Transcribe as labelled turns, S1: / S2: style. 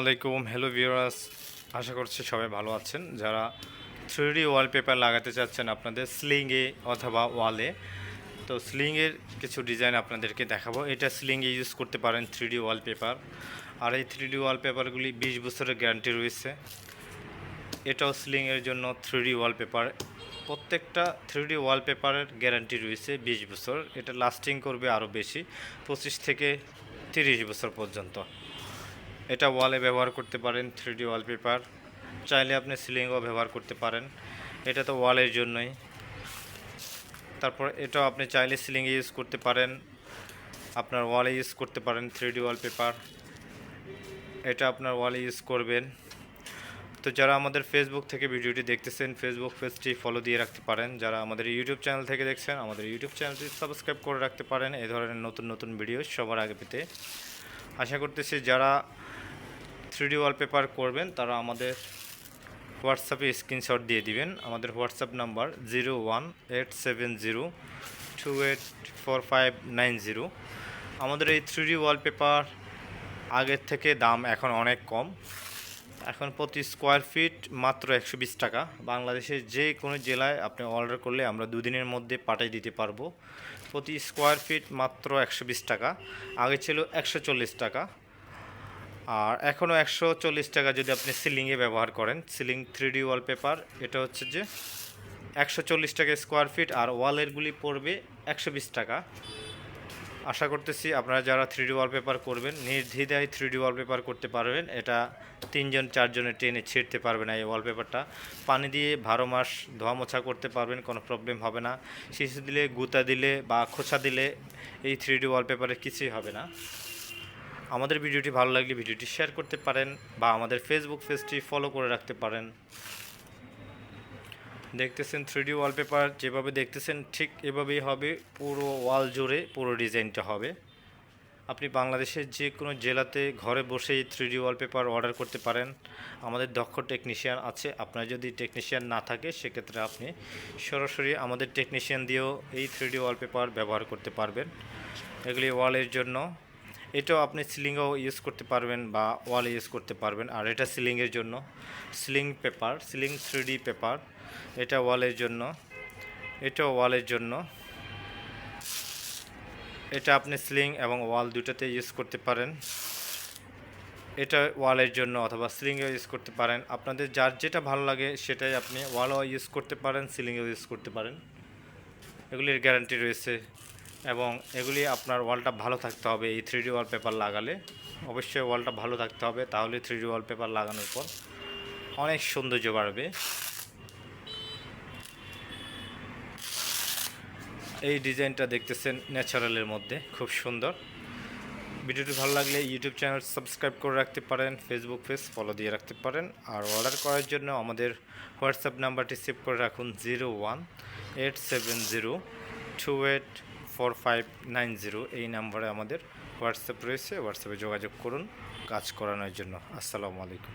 S1: আলাইকুম hello viewers আশা করছি সবাই ভালো আছেন। যারা থ্রি ওয়ালপেপার লাগাতে চাচ্ছেন আপনাদের স্লিংয়ে অথবা ওয়ালে তো স্লিংয়ের কিছু ডিজাইন আপনাদেরকে দেখাবো। এটা স্লিংয়ে ইউজ করতে পারেন থ্রি ওয়ালপেপার আর এই থ্রি ওয়ালপেপারগুলি বিশ বছরের গ্যারান্টি রয়েছে। এটাও স্লিংয়ের জন্য থ্রি ওয়ালপেপার প্রত্যেকটা থ্রি ওয়ালপেপারের গ্যারান্টি রয়েছে বিশ বছর। এটা লাস্টিং করবে আরও বেশি, পঁচিশ থেকে তিরিশ বছর পর্যন্ত। এটা ওয়ালে ব্যবহার করতে পারেন থ্রি ডি ওয়ালপেপার চাইলে আপনি সিলিংও ব্যবহার করতে পারেন। এটা তো ওয়ালের জন্যই। তারপর এটাও আপনি চাইলে সিলিংয়ে ইউজ করতে পারেন। আপনার ওয়ালে ইউজ করতে পারেন থ্রি ডি ওয়ালপেপার এটা আপনার ওয়ালে ইউজ করবেন। তো যারা আমাদের ফেসবুক থেকে ভিডিওটি দেখতেছেন ফেসবুক পেজটি ফলো দিয়ে রাখতে পারেন। যারা আমাদের ইউটিউব চ্যানেল থেকে দেখছেন, আমাদের ইউটিউব চ্যানেলটি সাবস্ক্রাইব করে রাখতে পারেন। এই ধরনের নতুন নতুন ভিডিও সবার আগে পেতে। আশা করতেছি যারা থ্রিডি ওয়ালপেপার করবেন, তারা আমাদের হোয়াটসঅ্যাপে স্ক্রিনশট দিয়ে দিবেন। আমাদের WhatsApp number zero one eight seven zero two eight four five nine zero আমাদের এই থ্রিডি ওয়ালপেপার আগের থেকে দাম এখন অনেক কম। এখন প্রতি স্কোয়ার ফিট মাত্র একশো বিশ টাকা। বাংলাদেশের যে কোনো জেলায় আপনি অর্ডার করলে আমরা দুদিনের মধ্যে পাঠিয়ে দিতে পারব। প্রতি স্কোয়ার ফিট মাত্র একশো বিশ টাকা। আগে ছিল একশো চল্লিশ টাকা। আর এখনও একশো চল্লিশ টাকা যদি আপনি সিলিংয়ে ব্যবহার করেন, সিলিং থ্রি ডি ওয়ালপেপার, এটা হচ্ছে যে একশো চল্লিশ টাকা স্কোয়ার ফিট আর ওয়ালেরগুলি পড়বে একশো বিশ টাকা। আশা করতেছি আপনারা যারা থ্রি ডি ওয়ালপেপার করবেন, নির্দ্বিধায় থ্রি ডি ওয়ালপেপার করতে পারবেন। এটা তিনজন, চারজনের টেনে ছিঁড়তে পারবে না এই ওয়ালপেপারটা। পানি দিয়ে বারো মাস ধোয়া মোছা করতে পারবেন, কোনো প্রবলেম হবে না। শিশু দিলে, গুতা দিলে বা খোঁচা দিলে এই থ্রি ডি ওয়ালপেপারে কিছুই হবে না। আমাদের ভিডিওটি ভালো লাগলে ভিডিওটি শেয়ার করতে পারেন বা আমাদের ফেসবুক পেজটি ফলো করে রাখতে পারেন। দেখতেছেন থ্রিডি ওয়ালপেপার যেভাবে দেখতেছেন ঠিক এভাবেই হবে, পুরো ওয়াল জুড়ে পুরো ডিজাইনটা হবে। আপনি বাংলাদেশের যে কোনো জেলাতে ঘরে বসেই থ্রিডি ওয়ালপেপার অর্ডার করতে পারেন। আমাদের দক্ষ টেকনিশিয়ান আছে, আপনার যদি টেকনিশিয়ান না থাকে, সেক্ষেত্রে আপনি সরাসরি আমাদের টেকনিশিয়ান দিয়েও এই থ্রিডি ওয়ালপেপার ব্যবহার করতে পারবেন। এগুলি ওয়ালের জন্য এটাও আপনি সিলিংও ইউজ করতে পারবেন বা ওয়ালে ইউজ করতে পারবেন। আর এটা সিলিংয়ের জন্য, ceiling paper, ceiling three D paper, এটা ওয়ালের জন্য, এটাও ওয়ালের জন্য। এটা আপনি সিলিং এবং ওয়াল দুটাতে ইউজ করতে পারেন। এটা ওয়ালের জন্য অথবা সিলিংয়ে ইউজ করতে পারেন। আপনাদের যার যেটা ভালো লাগে সেটাই আপনি ওয়ালও ইউজ করতে পারেন, সিলিংয়েও ইউজ করতে পারেন। এগুলির গ্যারান্টি রয়েছে। এবং এগুলি আপনার ওয়ালটা ভালো থাকতে হবে, এই থ্রি ডি ওয়ালপেপার লাগালে। অবশ্যই ওয়ালটা ভালো থাকতে হবে, তাহলে থ্রি ডি ওয়ালপেপার লাগানোর পর অনেক সৌন্দর্য বাড়বে। এই ডিজাইনটা দেখতেছেন ন্যাচারালের মধ্যে, খুব সুন্দর। ভিডিওটি ভালো লাগলে ইউটিউব চ্যানেল সাবস্ক্রাইব করে রাখতে পারেন ফেসবুক পেজ ফলো দিয়ে রাখতে পারেন, আর অর্ডার করার জন্য আমাদের হোয়াটসঅ্যাপ নাম্বারটি সেভ করে রাখুন zero one eight seven zero two eight four five nine zero এই নাম্বারে আমাদের হোয়াটসঅ্যাপ রয়েছে। হোয়াটসঅ্যাপে যোগাযোগ করুন, কাজ করানোর জন্য। আসসালামু আলাইকুম।